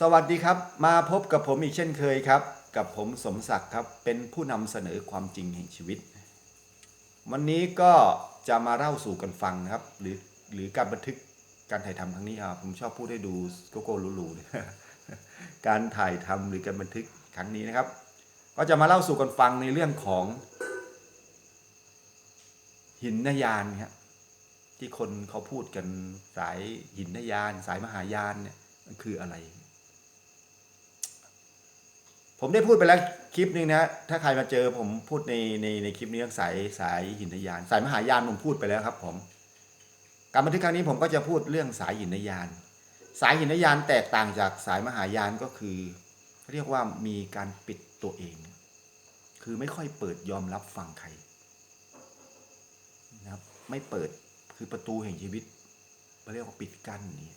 สวัสดีครับ มาพบกับผมอีกเช่นเคยครับ กับผมสมศักดิ์ครับ เป็นผู้นำเสนอความจริงแห่งชีวิต วันนี้ก็จะมาเล่าสู่กันฟังนะครับ หรือหรือการบันทึกการถ่ายทำครั้งนี้ครับผมชอบพูดให้ดูโกโก้ลูๆเนี่ยการถ่ายทำหรือการบันทึกครั้งนี้นะครับ ก็จะมาเล่าสู่กันฟังในเรื่องของ หินนยานครับที่คนเขาพูดกันสายหินนยาน สายมหายานเนี่ยมันคืออะไร ผมได้พูดไปแล้วคลิปหนึงนะถ้าใครมาเจอผมพูดในในในคลิปนี้เรื่องสายสายหินนยาน สายมหายานผมพูดไปแล้วครับ ผม การบันทึกครั้งนี้ผมก็จะพูดเรื่องสายหินนยาน สายหินนยานแตกต่างจากสายมหายานก็คือ เรียกว่ามีการปิดตัวเอง คือไม่ค่อยเปิดยอมรับฟังใครนะครับ ไม่เปิดคือประตูแห่งชีวิตเขาเรียกว่าปิดกั้นนี่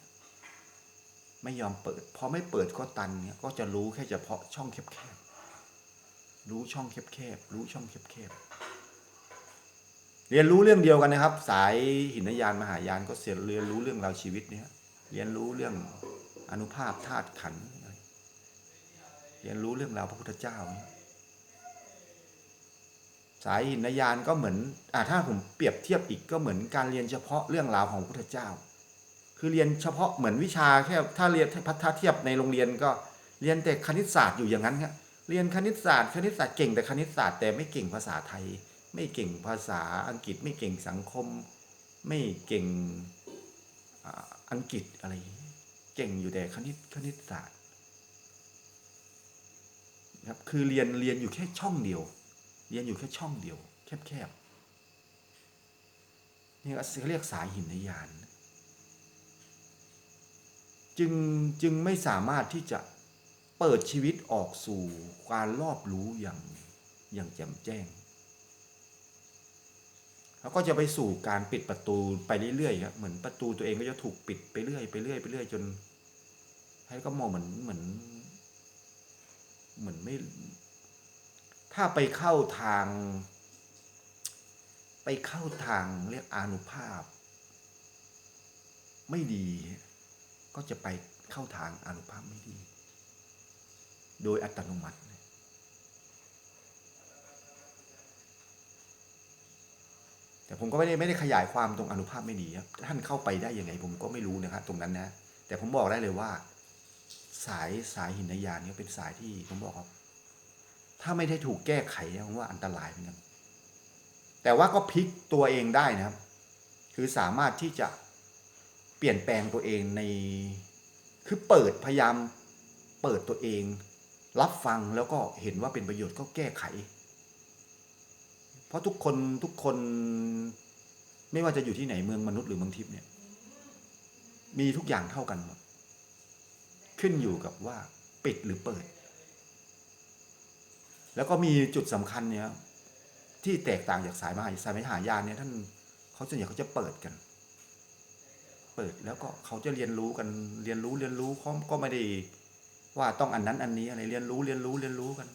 ไม่ยอมเปิด พอไม่เปิดก็ตันเนี่ยก็จะรู้แค่เฉพาะช่องแคบๆ รู้ช่องแคบๆ รู้ช่องแคบๆ เรียนรู้เรื่องเดียวกันนะครับ สายหินยานมหายานก็เสียเรียนรู้เรื่องราวชีวิตเนี่ยเรียนรู้เรื่องอนุภาพธาตุขันธ์เรียนรู้เรื่องราวพระพุทธเจ้านี่สายหินยานก็เหมือนอ่าถ้าผมเปรียบเทียบอีกก็เหมือนการเรียนเฉพาะเรื่องราวของพระพุทธเจ้า คือเรียนเฉพาะเหมือนวิชาแค่ถ้าเรียนพัฒนาเทียบในโรงเรียนก็เรียนแต่คณิตศาสตร์อยู่อย่างนั้นครับเรียนคณิตศาสตร์คณิตศาสตร์เก่งแต่คณิตศาสตร์แต่ไม่เก่งภาษาไทย ไม่เก่งภาษาอังกฤษไม่เก่งสังคม ไม่เก่งอังกฤษอะไรเงี้ยเก่งอยู่แต่คณิตคณิตศาสตร์ครับคือเรียนเรียนอยู่แค่ช่องเดียว เรียนอยู่แค่ช่องเดียว แคบๆนี่เขาเรียกสายหินยาน จึงจึงไม่สามารถที่จะเปิดชีวิตออกสู่การรอบรู้อย่างอย่างแจ่มแจ้งแล้วก็จะไปสู่การปิดประตูไปเรื่อยๆครับเหมือนประตูตัวเองก็จะถูกปิดไปเรื่อยไปเรื่อยไปเรื่อยจน ให้ก็มองเหมือนเหมือน เหมือนไม่ ถ้าไปเข้าทาง ไปเข้าทางเรียกอนุภาพ ไม่ดี ก็จะไปเข้าทางอนุภาพไม่ดี โดยอัตโนมัติ แต่ผมก็ไม่ได้ไม่ได้ขยายความตรงอนุภาพไม่ดีครับท่านเข้าไปได้ยังไงผมก็ไม่รู้นะครับตรงนั้นนะ แต่ผมบอกได้เลยว่า สายสายหินยานเนี่ยเป็นสายที่ผมบอกครับ ถ้าไม่ได้ถูกแก้ไขนะผมว่าอันตรายเหมือนกันแต่ว่าก็พลิกตัวเองได้นะครับ คือสามารถที่จะ เปลี่ยนแปลงตัวเองในคือเปิดพยายามเปิดตัวเอง รับฟังแล้วก็เห็นว่าเป็นประโยชน์ก็แก้ไข เพราะทุกคนทุกคนไม่ว่าจะอยู่ที่ไหนเมืองมนุษย์หรือเมืองทิพย์เนี่ย มีทุกอย่างเท่ากันหมดขึ้นอยู่กับว่าปิดหรือเปิด แล้วก็มีจุดสำคัญเนี่ยที่แตกต่างจากสายมหาสายมหายานเนี่ยท่านเขาส่วนใหญ่เขาจะเปิดกัน เปิด แล้วก็เขาจะเรียนรู้กันเรียนรู้เรียนรู้เขาก็ไม่ได้ว่าต้องอันนั้นอันนี้อะไรเรียนรู้เรียนรู้เรียนรู้กัน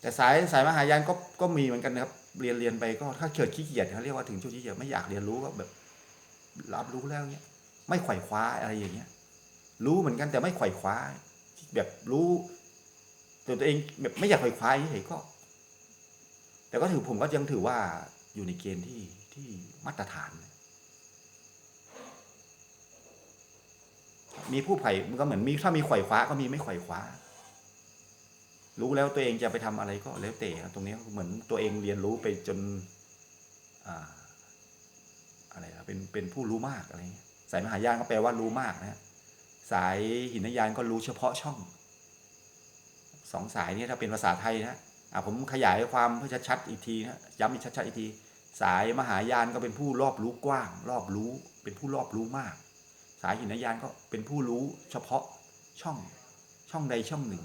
แต่สายสายมหายานก็ก็มีเหมือนกันนะครับ เรียนเรียนไปก็ถ้าเกิดขี้เกียจเขาเรียกว่าถึงช่วงขี้เกียจไม่อยากเรียนรู้ก็แบบ รับรู้แล้วเนี้ยไม่ไขว่คว้าอะไรอย่างเงี้ย รู้เหมือนกันแต่ไม่ไขว่คว้า แบบรู้ตัวตัวเองแบบไม่อยากไขว่คว้าเฉยก็ แต่ก็ถือผมก็ยังถือว่าอยู่ในเกณฑ์ที่ที่มาตรฐาน มีผู้ไผ่มันก็เหมือนมีถ้ามีไขว่คว้าก็มีไม่ไขว่คว้า รู้แล้วตัวเองจะไปทำอะไรก็แล้วแต่ตรงนี้เหมือนตัวเองเรียนรู้ไปจนอ่าอะไรเป็นเป็นผู้รู้มากอะไรเงี้ยสายมหายานก็แปลว่ารู้มากนะฮะสายหินยานก็รู้เฉพาะช่องสองสายนี้ถ้าเป็นภาษาไทยนะอ่าผมขยายความเพื่อชัดๆอีกทีนะย้ำอีกชัดๆอีกที สายมหายานก็เป็นผู้รอบรู้กว้าง รอบรู้ เป็นผู้รอบรู้มาก สายหินยานก็เป็นผู้รู้เฉพาะช่องช่องใดช่องหนึ่ง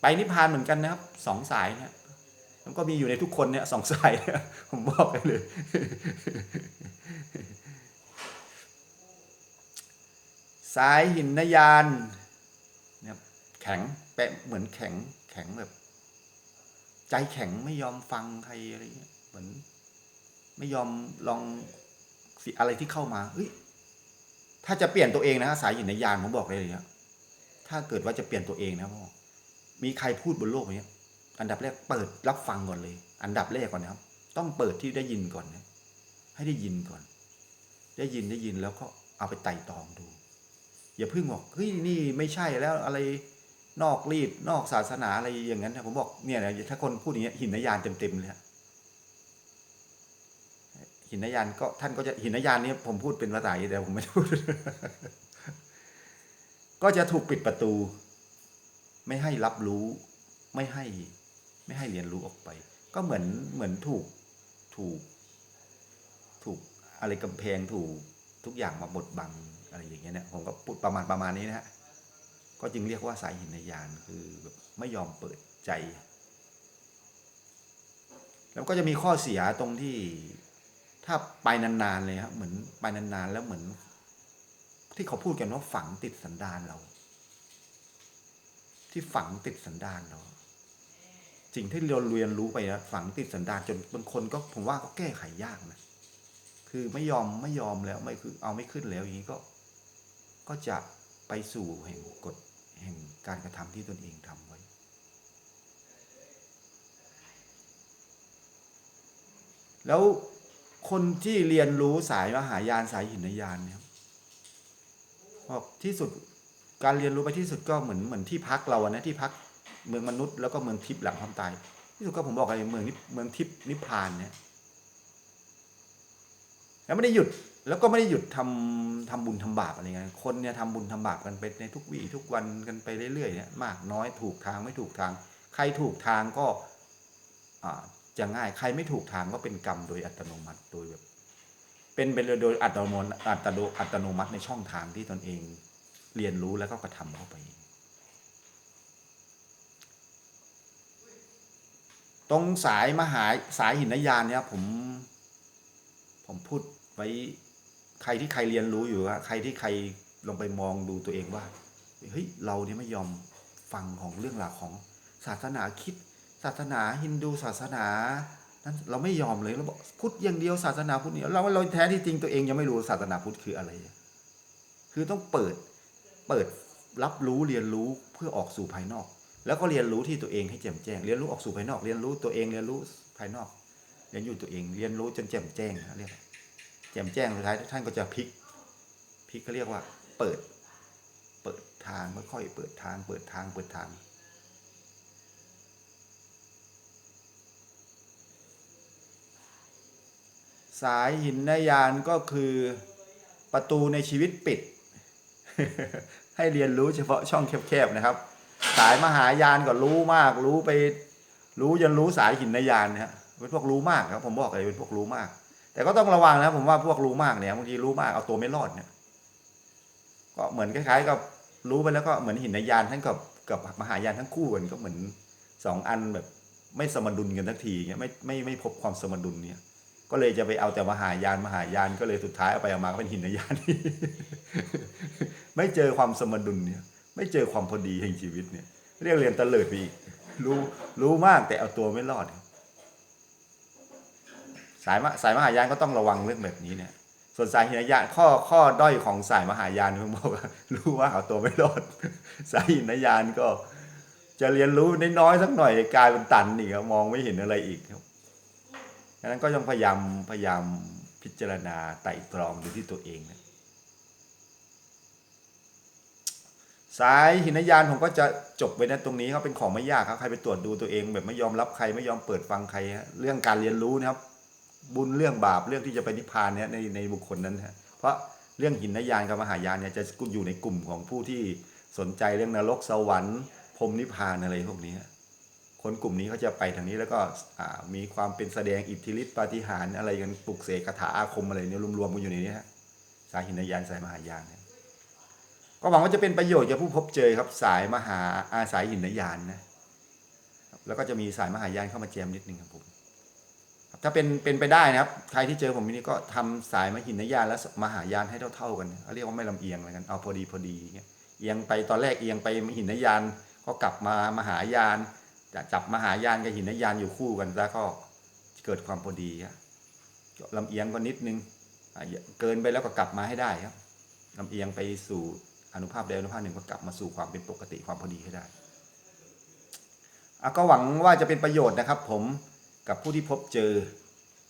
ไปนิพพานเหมือนกันนะครับสองสายเนี่ยมันก็มีอยู่ในทุกคนเนี่ยสองสายเนี่ยผมบอกไปเลย สายหินยานเนี่ยแข็งแปะเหมือนแข็งแข็งแบบ ใจแข็งไม่ยอมฟังใครอะไรเงี้ยเหมือน ไม่ยอมลองสิอะไรที่เข้ามาเฮ้ย ถ้าจะเปลี่ยนตัวเองนะสายหินยานผมบอกเลยเลยครับถ้าเกิดว่าจะเปลี่ยนตัวเองนะพ่อมีใครพูดบนโลกนี้อันดับแรกเปิดรับฟังก่อนเลย อันดับแรกก่อนนะครับ ต้องเปิดที่ได้ยินก่อนนะให้ได้ยินก่อน ได้ยินได้ยินแล้วก็เอาไปไต่ตองดู อย่าเพิ่งบอกเฮ้ยนี่ไม่ใช่แล้วอะไรนอกรีดนอกศาสนาอะไรอย่างนั้นนะผมบอกเนี่ยนะถ้าคนพูดอย่างเงี้ยหินยานเต็มๆเลยฮะ หินยานก็ท่านก็จะหินยานนี้ผมพูดเป็นภาษาแต่ผมไม่พูด ก็จะถูกปิดประตู ไม่ให้รับรู้ไม่ให้ ไม่ให้เรียนรู้ออกไป ก็เหมือนเหมือนถูกถูก ถูกอะไรกำแพงถูกทุกอย่างมาบดบังอะไรอย่างเงี้ยเนี่ยผมก็พูดประมาณประมาณนี้นะฮะก็จึงเรียกว่าสายหินยานคือแบบไม่ยอมเปิดใจ แล้วก็จะมีข้อเสียตรงที่ ถ้าไปนานๆเลยครับเหมือนไปนานๆแล้วเหมือน ที่เขาพูดกันว่าฝังติดสันดานเรา ที่ฝังติดสันดานเราสิ่งที่เราเรียนรู้ไปนะฝังติดสันดานจนบางคนก็ผมว่าก็แก้ไขยากนะคือไม่ยอมไม่ยอมแล้วไม่คือเอาไม่ขึ้นแล้วอย่างนี้ก็ ก็จะไปสู่แห่งกฎแห่งการกระทำที่ตนเองทำไว้ แล้ว คนที่เรียนรู้สายมหายานสายหินยานเนี่ยบอกที่สุดการเรียนรู้ไปที่สุดก็เหมือนเหมือนที่พักเราอะนะที่พักเมืองมนุษย์แล้วก็เมืองทิพย์หลังความตายที่สุดก็ผมบอกอะไรเมืองนิเมืองทิพย์นิพพานเนี่ยแล้วไม่ได้หยุดแล้วก็ไม่ได้หยุดทำทำบุญทำบาปอะไรเงี้ยคนเนี่ยทำบุญทำบาปกันไปในทุกวี่ทุกวันกันไปเรื่อยๆเนี่ยมากน้อยถูกทางไม่ถูกทาง ใครถูกทางก็ จะง่ายใครไม่ถูกทางก็เป็นกรรมโดยอัตโนมัติโดยแบบเป็นไปโดยอัตโนมัติอัตโนอัตโนมัติในช่องทางที่ตนเองเรียนรู้แล้วก็กระทำเข้าไป ตรงสายมหาสายหินยานเนี่ยผมผมพูดไว้ใครที่ใครเรียนรู้อยู่อะใครที่ใครลงไปมองดูตัวเองว่าเฮ้ยเราเนี่ยไม่ยอมฟังของเรื่องราวของศาสนาคิด ศาสนาฮินดูศาสนานั้นเราไม่ยอมเลยเราบอกพุทธอย่างเดียวศาสนาพุทธเนี่ยเราเราแท้ที่จริงตัวเองยังไม่รู้ศาสนาพุทธคืออะไร คือต้องเปิดเปิดรับรู้เรียนรู้เพื่อออกสู่ภายนอก แล้วก็เรียนรู้ที่ตัวเองให้แจ่มแจ้ง เรียนรู้ออกสู่ภายนอก เรียนรู้ตัวเองเรียนรู้ภายนอก เรียนอยู่ตัวเองเรียนรู้จนแจ่มแจ้งเรียกแจ่มแจ้งสุดท้ายท่านก็จะพลิกพลิกเขาเรียกว่า เปิด เปิดทางค่อยๆเปิดทาง เปิดทางเปิดทาง สายหินนยานก็คือประตูในชีวิตปิด ให้เรียนรู้เฉพาะช่องแคบๆนะครับ สายมหายานก็รู้มาก รู้ไป รู้จนรู้สายหินนยานนะฮะเป็นพวกรู้มากครับ ผมบอกเลยเป็นพวกรู้มาก แต่ก็ต้องระวังนะผมว่าพวกรู้มากเนี่ยบางทีรู้มากเอาตัวไม่รอดเนี่ยก็เหมือนคล้ายๆ กับรู้ไปแล้วก็เหมือนหินนยานทั้งกับกับมหายานทั้งคู่กันก็เหมือนสองอันแบบไม่สมดุลกันทักทีเงี้ยไม่ไม่ไม่พบความสมดุลเนี่ย ก็เลยจะไปเอาแต่มหายานมหายานก็เลยสุดท้ายเอาไปเอามาก็เป็นหินยานไม่เจอความสมดุลเนี่ย ไม่เจอความพอดีแห่งชีวิตเนี่ย เรียกเรียนตะเลิดไปอีกรู้รู้มากแต่เอาตัวไม่รอด สายสายมหายานก็ต้องระวังเรื่องแบบนี้เนี่ย ส่วนสายหินยานข้อข้อด้อยของสายมหายานผมบอกว่ารู้ว่าเอาตัวไม่รอด สายหินยานก็ จะเรียนรู้น้อยๆสักหน่อยกลายเป็นตันอีกครับมองไม่เห็นอะไรอีกครับ ดังนั้นก็ยังพยายามพยายามพิจารณาไต่ตรองดูที่ตัวเองนะสายหินยานผมก็จะจบไว้ในตรงนี้ครับเป็นของไม่ยากครับใครไปตรวจดูตัวเอง แบบไม่ยอมรับใครไม่ยอมเปิดฟังใครฮะเรื่องการเรียนรู้นะครับ บุญเรื่องบาปเรื่องที่จะไปนิพพานเนี่ยในในบุคคลนั้นฮะเพราะเรื่องหินยานกับมหายานเนี่ยจะอยู่ในกลุ่มของผู้ที่สนใจเรื่องนรกสวรรค์พรมนิพพานอะไรพวกนี้ฮะ คนกลุ่มนี้เขาจะไปทางนี้แล้วก็มีความเป็นแสดงอิทธิฤทธิปาฏิหาริย์อะไรกันปลุกเสกคาถาอาคมอะไรเนี่ยรวมๆกันอยู่ในนี้ฮะสายหินยานสายมหายานเนี่ยก็หวังว่าจะเป็นประโยชน์แก่ผู้พบเจอครับสายมหาอาสายหินยานนะแล้วก็จะมีสายมหายานเข้ามาแจมนิดนึงครับผมถ้าเป็นเป็นไปได้นะครับใครที่เจอผมนี่ก็ทำสายมหินยานและมหายานให้เท่าๆกันเขาเรียกว่าไม่ลำเอียงอะไรกันเอาพอดีพอดีเงี้ยเอียงไปตอนแรกเอียงไปมหินยานก็กลับมามหายาน จะจับมหายานกับหินยานอยู่คู่กันแล้วก็เกิดความพอดีครับลำเอียงก็นิดนึงเกินไปแล้วก็กลับมาให้ได้ครับลำเอียงไปสู่อนุภาพใดอนุภาพหนึ่งก็กลับมาสู่ความเป็นปกติความพอดีให้ได้ก็หวังว่าจะเป็นประโยชน์นะครับ ผมกับผู้ที่พบเจอ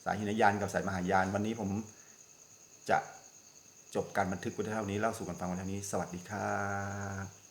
สายหินยานกับสายมหายาน วันนี้ผมจะจบการบันทึกไว้เท่านี้เล่าสู่กันฟังไว้เท่านี้ สวัสดีครับ